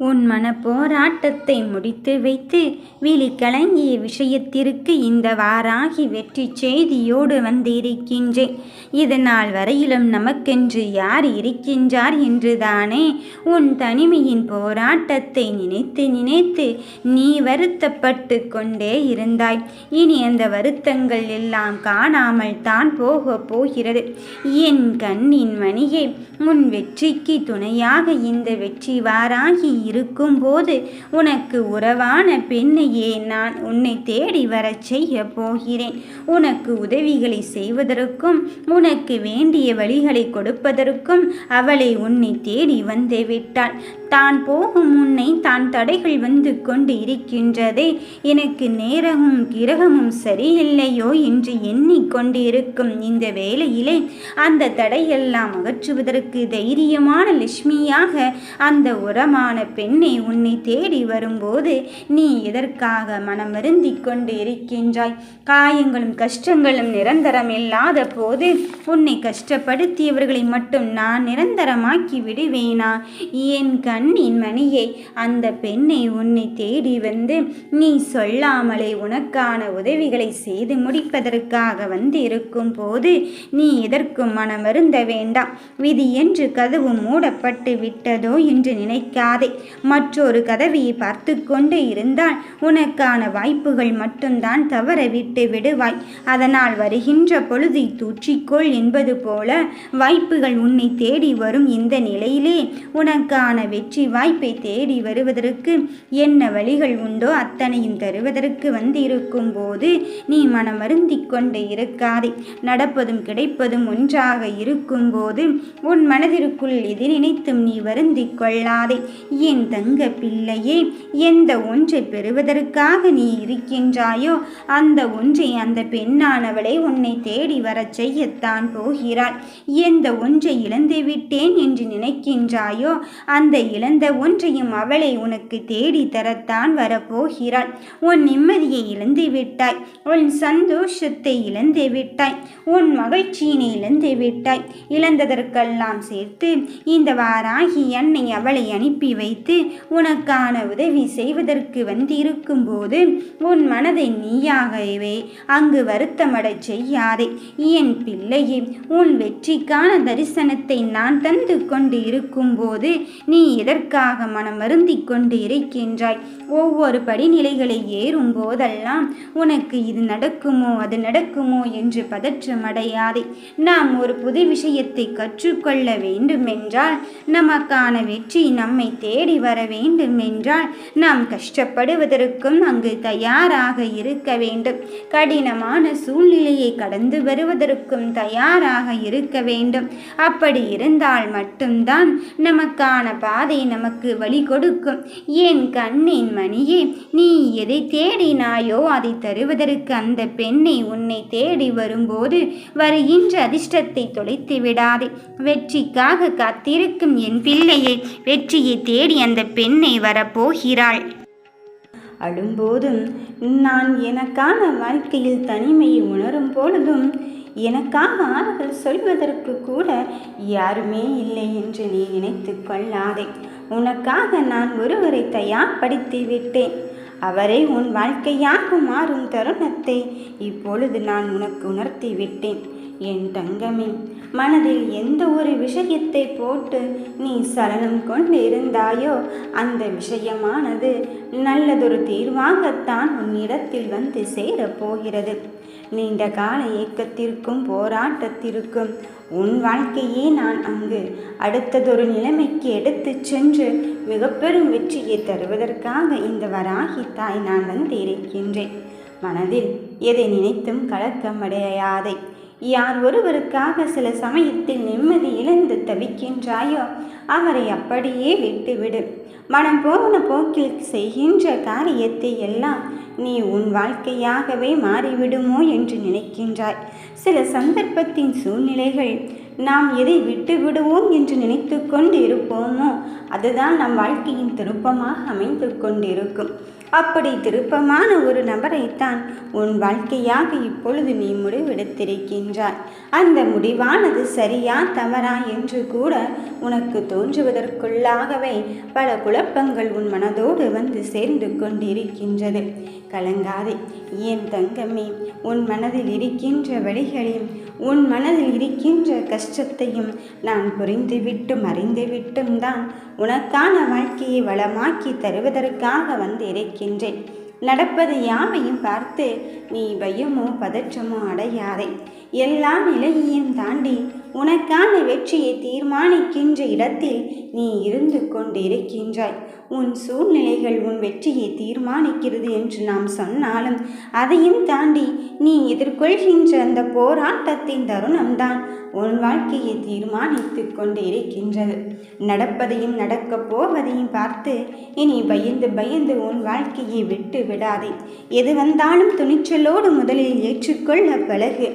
உன் மனப்போராட்டத்தை முடித்து வைத்து விழி கலங்கிய விஷயத்திற்கு இந்த வாராகி வெற்றி செய்தியோடு வந்திருக்கின்றேன். இதனால் வரையிலும் நமக்கென்று யார் இருக்கின்றார் என்றுதானே உன் தனிமையின் போராட்டத்தை நினைத்து நினைத்து நீ வருத்தப்பட்டு கொண்டே இருந்தாய். இனி அந்த வருத்தங்கள் எல்லாம் காணாமல் தான் போக போகிறது. என் கண்ணின் மணியே உன் வெற்றிக்கு துணையாக இந்த வெற்றி வாராகி இருக்கும்போது உனக்கு உறவான பெண்ணையே நான் உன்னை தேடி வரச் செய்ய போகிறேன். உனக்கு உதவிகளை செய்வதற்கும் உனக்கு வேண்டிய வழிகளை கொடுப்பதற்கும் அவளை உன்னை தேடி வந்து விட்டாள். தான் போகும் முன்னை தான் தடைகள் வந்து கொண்டு இருக்கின்றதே. எனக்கு நேரமும் கிரகமும் சரியில்லையோ என்று எண்ணிக்கொண்டிருக்கும் இந்த வேளையிலே அந்த தடையெல்லாம் அகற்றுவதற்கு தைரியமான லட்சுமியாக அந்த உரமான பெண்ணை உன்னை தேடி வரும்போது நீ எதற்காக மனமருந்தி கொண்டு இருக்கின்றாய்? காயங்களும் கஷ்டங்களும் நிரந்தரம் இல்லாத போது உன்னை கஷ்டப்படுத்தியவர்களை மட்டும் நான் நிரந்தரமாக்கி விடுவேனா? என் கண்ணின் மணியை அந்த பெண்ணை உன்னை தேடி வந்து நீ சொல்லாமலே உனக்கான உதவிகளை செய்து முடிப்பதற்காக வந்து இருக்கும் போது நீ எதற்கும் மனமருந்த வேண்டாம். விதி என்று கதவு மூடப்பட்டு விட்டதோ என்று நினைக்காதே. மற்றொரு கதவியை பார்த்து கொண்டு இருந்தால் உனக்கான வாய்ப்புகள் மட்டும்தான் தவற விட்டு விடுவாய். அதனால் வருகின்ற பொழுதை தூற்றிக்கொள் என்பது போல வாய்ப்புகள் உன்னை தேடி வரும் இந்த நிலையிலே உனக்கான வெற்றி வாய்ப்பை தேடி வருவதற்கு என்ன வழிகள் உண்டோ அத்தனையும் தருவதற்கு வந்திருக்கும் போது நீ மனமருந்தி கொண்டு இருக்காதே. நடப்பதும் கிடைப்பதும் ஒன்றாக இருக்கும்போது உன் மனதிற்குள் எது நினைத்தும் நீ வருந்திக் கொள்ளாதே. என் தங்க பிள்ளையே எந்த ஒன்றை பெறுவதற்காக நீ இருக்கின்றாயோ அந்த ஒன்றை அந்த பெண்ணானவளை உன்னை தேடி வரச் செய்யத்தான் போகிறாள். எந்த ஒன்றை இழந்து விட்டேன் என்று நினைக்கின்றாயோ அந்த இழந்த ஒன்றையும் அவளை உனக்கு தேடி தரத்தான் வரப்போகிறாள். உன் நிம்மதியை இழந்து விட்டாய் உன் சந்தோஷத்தை இழந்து விட்டாய் உன் மகிழ்ச்சியினை இழந்து விட்டாய். இழந்ததற்கெல்லாம் சேர்த்து இந்த வாராகி என்னை அவளை அனுப்பி வைத்து உனக்கான உதவி செய்வதற்கு வந்திருக்கும் போது உன் மனதை நீயாகவே அங்கு வருத்தமடச் செய்யாதே. என் பிள்ளையே உன் வெற்றிக்கான தரிசனத்தை நான் தந்து கொண்டு இருக்கும்போது நீ எதற்காக மனம் வருந்தி கொண்டு இருக்கின்றாய்? ஒவ்வொரு படிநிலைகளை ஏறும் போதெல்லாம் உனக்கு இது நடக்குமோ அது நடக்குமோ என்று பதற்றமடையாதே. நாம் ஒரு புது விஷயத்தை கற்றுக்கொள்ள வேண்டுமென்றால் நமக்கான வெற்றி நம்மை தேடி வர வேண்டுமென்றால் நாம் கஷ்டப்படுவதற்கும் அங்கு தயாராக இருக்க வேண்டும். கடினமான சூழ்நிலையை கடந்து வருவதற்கும் தயாராக இருக்க வேண்டும். அப்படி இருந்தால் மட்டும்தான் நமக்கான பாதை நமக்கு வழி கொடுக்கும். என் கண்ணின் மணியே நீ எதை தேடினாயோ அதை தருவதற்கு அந்த பெண்ணை உன்னை தேடி வரும்போது வருகின்ற அதிர்ஷ்டத்தை தொலைத்து விடாதே. வெற்றிக்காக காத்திருக்கும் என் பிள்ளையை வெற்றியை தேடி அந்த பெண்ணை வரப்போகிறாள்? அழும்போதும் நான் எனக்கான வாழ்க்கையில் தனிமையை உணரும் பொழுதும் எனக்காக ஆறுதல் சொல்வதற்கு கூட யாருமே இல்லை என்று நீ நினைத்து கொள்ளாதே. உனக்காக நான் ஒருவரை தயார்படுத்தி விட்டேன். அவரே உன் வாழ்க்கையாக மாறும் தருணத்தை இப்பொழுது நான் உனக்கு உணர்த்தி விட்டேன் என் தங்கமே மனதில் எந்த ஒரு விஷயத்தை போட்டு நீ சலனம் கொண்டு இருந்தாயோ அந்த விஷயமானது நல்லதொரு தீர்வாகத்தான் உன்னிடத்தில் வந்து சேரப்போகிறது. நீண்ட கால இயக்கத்திற்கும் போராட்டத்திற்கும் உன் வாழ்க்கையே நான் அங்கு அடுத்ததொரு நிலைமைக்கு எடுத்துச் சென்று மிக பெரும் வெற்றியை தருவதற்காக இந்த வராகி தாய் நான் வந்து இருக்கின்றேன் மனதில் எதை நினைத்தும் கலக்கமடையாதே யார் ஒருவருக்காக சில சமயத்தில் நிம்மதி இழந்து தவிக்கின்றாயோ அவரை அப்படியே விட்டுவிடு. மனம் போன போக்கில் செய்கின்ற காரியத்தை எல்லாம் நீ உன் வாழ்க்கையாகவே மாறிவிடுமோ என்று நினைக்கின்றாய். சில சந்தர்ப்பத்தின் சூழ்நிலைகள் நாம் எதை விட்டு விடுவோம் என்று நினைத்து கொண்டு இருப்போமோ அதுதான் நம் வாழ்க்கையின் திருப்பமாக அமைந்து கொண்டிருக்கும். அப்படி திருப்பமான ஒரு நபரைத்தான் உன் வாழ்க்கையாக இப்பொழுது நீ முடிவெடுத்திருக்கின்றாய். அந்த முடிவானது சரியா தவறா என்று கூட உனக்கு தோன்றுவதற்குள்ளாகவே பல குழப்பங்கள் உன் மனதோடு வந்து சேர்ந்து கொண்டிருக்கின்றது. கலங்காதே ஏன் தங்கமே உன் மனதில் இருக்கின்ற வழிகளில் உன் மன இருக்கின்ற கஷ்டத்தையும் நான் புரிந்துவிட்டும் அறிந்துவிட்டும் தான் உனக்கான வாழ்க்கையை வளமாக்கி தருவதற்காக வந்து இருக்கின்றேன் நடப்பது யாவையும் பார்த்து நீ பயமோ பதற்றமோ அடையாதே. எல்லா நிலையையும் தாண்டி உனக்கான வெற்றியை தீர்மானிக்கின்ற இடத்தில் நீ இருந்து கொண்டிருக்கின்றாய். உன் சூழ்நிலைகள் உன் வெற்றியை தீர்மானிக்கிறது என்று நாம் சொன்னாலும் அதையும் தாண்டி நீ எதிர்கொள்கின்ற அந்த போராட்டத்தின் தருணம்தான். உன் வாழ்க்கையை தீர்மானித்து கொண்டு இருக்கின்றது. நடப்பதையும் நடக்கப் போவதையும் பார்த்து இனி பயந்து பயந்து உன் வாழ்க்கையை விட்டு விடாதே. எது வந்தாலும் துணிச்சலோடு முதலில் ஏற்றுக்கொள்ள பழகு.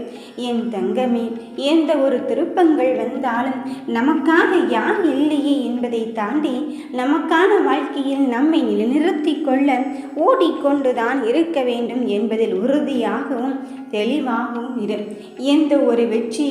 என் தங்கமே எந்த ஒரு திருப்பங்கள் வந்தாலும் நமக்காக யார் இல்லையே என்பதை தாண்டி நமக்கான வாழ்க்கையில் நம்மை நிலைநிறுத்தி கொள்ள ஓடிக்கொண்டுதான் இருக்க வேண்டும் என்பதில் உறுதியாகவும் தெளிவாகவும் இரு. எந்த ஒரு வெற்றி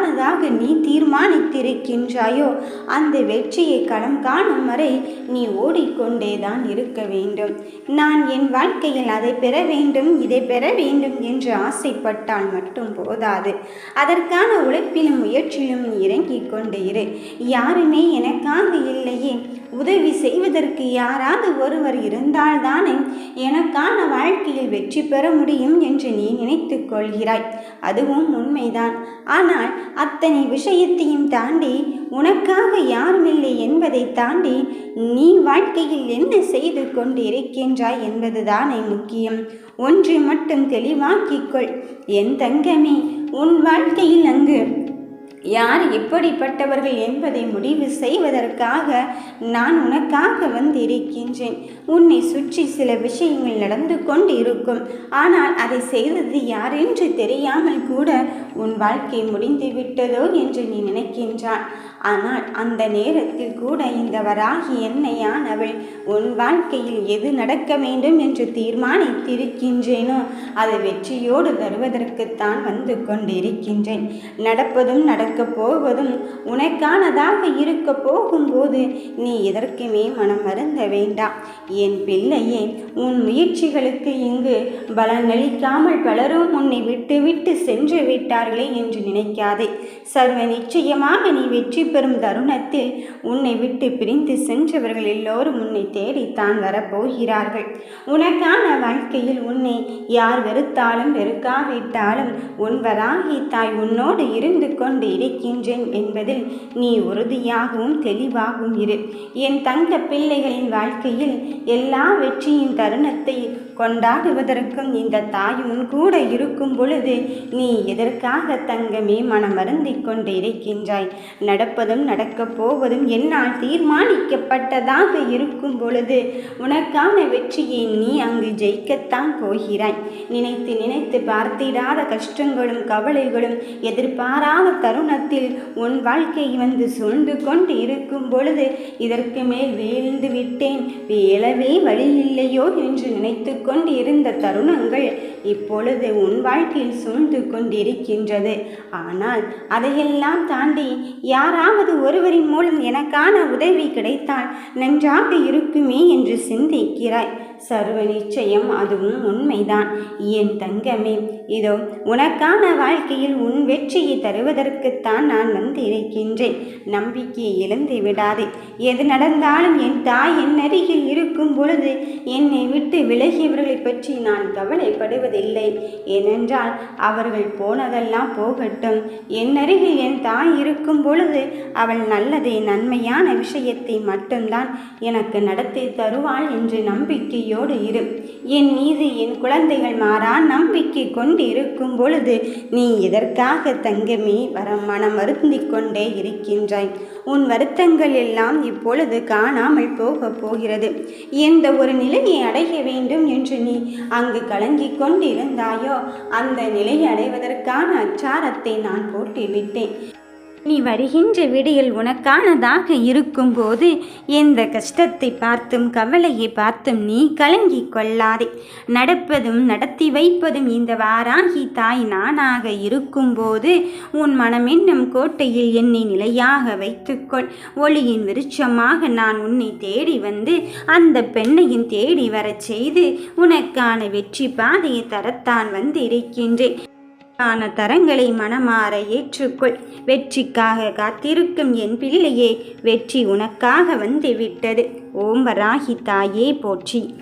ஆனதாக நீ தீர்மானித்திருக்கின்றாயோ? அந்த வெற்றியை களம் காணும் வரை நீ ஓடிக்கொண்டேதான் இருக்க வேண்டும். நான் என் வாழ்க்கையில் அதை பெற வேண்டும் இதை பெற வேண்டும் என்று ஆசைப்பட்டால் மட்டும் போதாது. அதற்கான உழைப்பிலும் முயற்சியிலும் இறங்கிக் கொண்டு இரு. யாருமே எனக்காக இல்லையே. உதவி செய்வதற்கு யாராவது ஒருவர் இருந்தால்தானே எனக்கான வாழ்க்கையில் வெற்றி பெற முடியும் என்று நீ நினைத்து கொள்கிறாய். அதுவும் உண்மைதான். ஆனால் அத்தனை விஷயத்தையும் தாண்டி உனக்காக யாருமில்லை என்பதை தாண்டி நீ வாழ்க்கையில் என்ன செய்து கொண்டு இருக்கின்றாய் என்பதுதானே முக்கியம். ஒன்றை மட்டும் தெளிவாக்கிக்கொள் என் தங்கமே உன் வாழ்க்கையில் அங்கு யார் எப்படிப்பட்டவர்கள் என்பதை முடிவு செய்வதற்காக நான் உனக்காக வந்திருக்கின்றேன். உன்னை சுற்றி சில விஷயங்கள் நடந்து கொண்டு இருக்கும் ஆனால் அதை செய்தது யார் என்று தெரியாமல் கூட உன் வாழ்க்கை முடிந்து விட்டதோ என்று நீ நினைக்கின்றாள் ஆனால் அந்த நேரத்தில் கூட இந்த வராகி என்னையானவள் உன் வாழ்க்கையில் எது நடக்க வேண்டும் என்று தீர்மானித்திருக்கின்றேனோ அது வெற்றியோடு வருவதற்குத்தான் வந்து கொண்டிருக்கின்றேன். நடப்பதும் நடக்கப் போவதும் உனக்கானதாக இருக்க போகும்போது நீ எதற்குமே மனம் மருந்த வேண்டாம். என் பிள்ளையே உன் முயற்சிகளுக்கு இங்கு பலனளிக்காமல் பலரும் உன்னை விட்டுவிட்டு சென்று விட்டார்களே என்று நினைக்காதே. சர்வ நிச்சயமாக நீ வெற்றி பெறும் தருணத்தில் உன்னை விட்டு பிரிந்து சென்றவர்கள் எல்லோரும் உன்னை தேடித்தான் வரப்போகிறார்கள். உனக்கான வாழ்க்கையில் உன்னை யார் வெறுத்தாலும் வெறுக்காவிட்டாலும் உன்வராகி தாய் உன்னோடு இருந்து கொண்டு இருக்கின்றேன் என்பதில் நீ உறுதியாகவும் தெளிவாகவும் இரு. என் தங்க பிள்ளைகளின் வாழ்க்கையில் எல்லா வெற்றியின் தருணத்தை கொண்டாடுவதற்கும் இந்த தாயும் கூட இருக்கும் பொழுது நீ எதற்காக தங்கமே மனம் மனமருந்திக் கொண்டு இருக்கின்றாய்? நடப்பதும் நடக்கப் போவதும் என்னால் தீர்மானிக்கப்பட்டதாக இருக்கும் பொழுது உனக்கான வெற்றியை நீ அங்கு ஜெயிக்கத்தான் போகிறாய். நினைத்து நினைத்து பார்த்திடாத கஷ்டங்களும் கவலைகளும் எதிர்பாராத தருணத்தில் உன் வாழ்க்கை வந்து சூழ்ந்து கொண்டு இருக்கும் பொழுது இதற்கு மேல் வீழ்ந்து விட்டேன். வேளவே வழி இல்லையோ என்று நினைத்து கொண்டு இருந்த தருணங்கள் இப்பொழுது உன் வாழ்க்கையில் சூழ்ந்து கொண்டிருக்கின்றது. ஆனால் அதையெல்லாம் தாண்டி யாராவது ஒருவரின் மூலம் எனக்கான உதவி கிடைத்தால் நன்றாக இருக்குமே என்று சிந்திக்கிறாய். சர்வ நிச்சயம் அதுவும் உண்மைதான். என் தங்கமே இதோ உனக்கான வாழ்க்கையில் உன் வெற்றியை தருவதற்குத்தான் நான் வந்து இருக்கின்றேன் நம்பிக்கையை இழந்து விடாதே. எது நடந்தாலும் என் தாய் என் அருகில் இருக்கும் பொழுது என்னை விட்டு விலகியவர்களை பற்றி நான் கவலைப்படுவதில்லை ஏனென்றால் அவர்கள் போனதெல்லாம் போகட்டும். என் அருகில் என் தாய் இருக்கும் பொழுது அவள் நல்லதை நன்மையான விஷயத்தை மட்டும்தான் எனக்கு நடத்தி தருவாள் என்று நம்பிக்கையோடு இரு. என் மீது என் குழந்தைகள் மாறா நம்பிக்கை கொண்டு இருக்கும் பொழுது நீ இதற்காக தங்கமே வர மனம் வருந்திக் கொண்டே இருக்கின்றாய்? உன் வருத்தங்கள் எல்லாம் இப்பொழுது காணாமல் போக போகிறது. எந்த ஒரு நிலையை அடைய வேண்டும் என்று நீ அங்கு கலங்கிக் கொண்டிருந்தாயோ? அந்த நிலையை அடைவதற்கான அச்சாரத்தை நான் போட்டுவிட்டேன் நீ வருகின்ற விடியல் உனக்கானதாக இருக்கும்போது எந்த கஷ்டத்தை பார்த்தும் கவலையை பார்த்தும் நீ கலங்கிக் கொள்ளாதே. நடப்பதும் நடத்தி வைப்பதும் இந்த வாராகி தாய் நானாக இருக்கும்போது உன் மனமென்னும் கோட்டையில் என்னை நிலையாக வைத்துக்கொள். ஒளியின் விருட்சமாக நான் உன்னை தேடி வந்து அந்த பெண்ணையும் தேடி வரச் செய்து உனக்கான வெற்றி பாதையை தரத்தான் வந்து இருக்கின்றேன் ஆன தரங்களை மனமாற ஏற்றுக்கொள். வெற்றிக்காக காத்திருக்கும் என் பிள்ளையே வெற்றி உனக்காக வந்து விட்டது. ஓம் வராகி தாயே போற்றி.